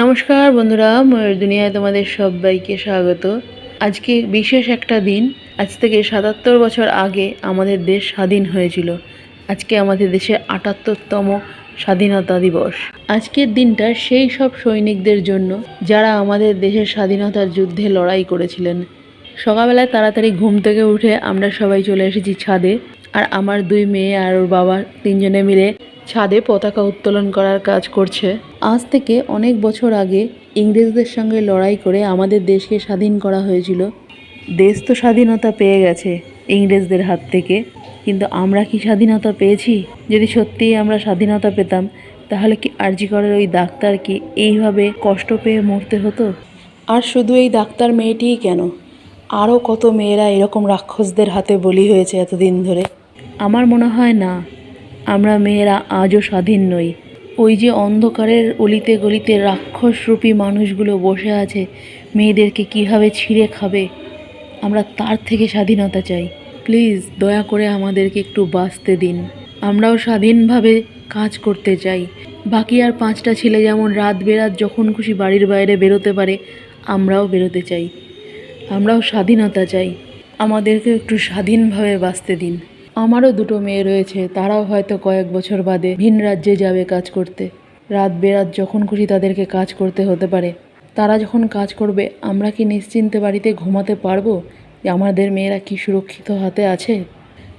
নমস্কার বন্ধুরা ময়ূর দুনিয়ায় তোমাদের সবাইকে স্বাগত। আজকে বিশেষ একটা দিন, আজ থেকে সাতাত্তর বছর আগে আমাদের দেশ স্বাধীন হয়েছিল। আজকে আমাদের দেশের আটাত্তরতম স্বাধীনতা দিবস। আজকের দিনটা সেই সব সৈনিকদের জন্য যারা আমাদের দেশের স্বাধীনতার যুদ্ধে লড়াই করেছিলেন। সকালবেলায় তাড়াতাড়ি ঘুম থেকে উঠে আমরা সবাই চলে এসেছি ছাদে, আর আমার দুই মেয়ে আর ওর বাবা তিনজনে মিলে ছাদে পতাকা উত্তোলন করার কাজ করছে। আজ থেকে অনেক বছর আগে ইংরেজদের সঙ্গে লড়াই করে আমাদের দেশকে স্বাধীন করা হয়েছিল। দেশ তো স্বাধীনতা পেয়ে গেছে ইংরেজদের হাত থেকে। কিন্তু আমরা কি স্বাধীনতা পেয়েছি? যদি সত্যিই আমরা স্বাধীনতা পেতাম, তাহলে কি আরজি করের ওই ডাক্তার কি এইভাবে কষ্ট পেয়ে মরতে হতো? আর শুধু এই ডাক্তার মেয়েটিই কেন? আরও কত মেয়েরা এরকম রাক্ষসদের হাতে বলি হয়েছে এতদিন ধরে। আমার মনে হয় না আমরা মেয়েরা আজও স্বাধীন নই। ওই যে অন্ধকারের অলিতে গলিতে রাক্ষসরূপী মানুষগুলো বসে আছে, মেয়েদেরকে কীভাবে ছিঁড়ে খাবে? আমরা তার থেকে স্বাধীনতা চাই। প্লিজ, দয়া করে আমাদেরকে একটু বাঁচতে দিন। আমরাও স্বাধীনভাবে কাজ করতে চাই। বাকি আর পাঁচটা ছেলে যেমন রাত বেরাত যখন খুশি বাড়ির বাইরে বেরোতে পারে, আমরাও বেরোতে চাই। আমরাও স্বাধীনতা চাই। আমাদেরকে একটু স্বাধীনভাবে বাঁচতে দিন। আমারও দুটো মেয়ে রয়েছে, তারাও হয়তো কয়েক বছর বাদে ভিন রাজ্যে যাবে কাজ করতে। রাত বেরাত যখন খুশি তাদেরকে কাজ করতে হতে পারে। তারা যখন কাজ করবে, আমরা কি নিশ্চিন্তে বাড়িতে ঘুমাতে পারব? যে আমাদের মেয়েরা কি সুরক্ষিত হাতে আছে?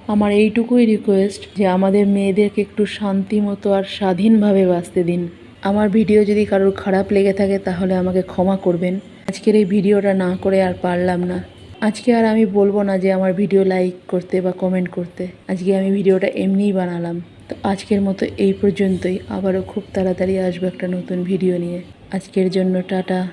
আমার এইটুকুই রিকোয়েস্ট যে আমাদের মেয়েদেরকে একটু শান্তি মতো আর স্বাধীনভাবে বাঁচতে দিন। আমার ভিডিও যদি কারোর খারাপ লেগে থাকে, তাহলে আমাকে ক্ষমা করবেন। আজকের এই ভিডিওটা না করে আর পারলাম না। আজকে আর আমি বলব না যে আমার ভিডিও লাইক করতে বা কমেন্ট করতে। আজকে আমি ভিডিওটা এমনিই বানালাম। তো আজকের মতো এই পর্যন্তই। আবারও খুব তাড়াতাড়ি আসব একটা নতুন ভিডিও নিয়ে। আজকের জন্য টাটা।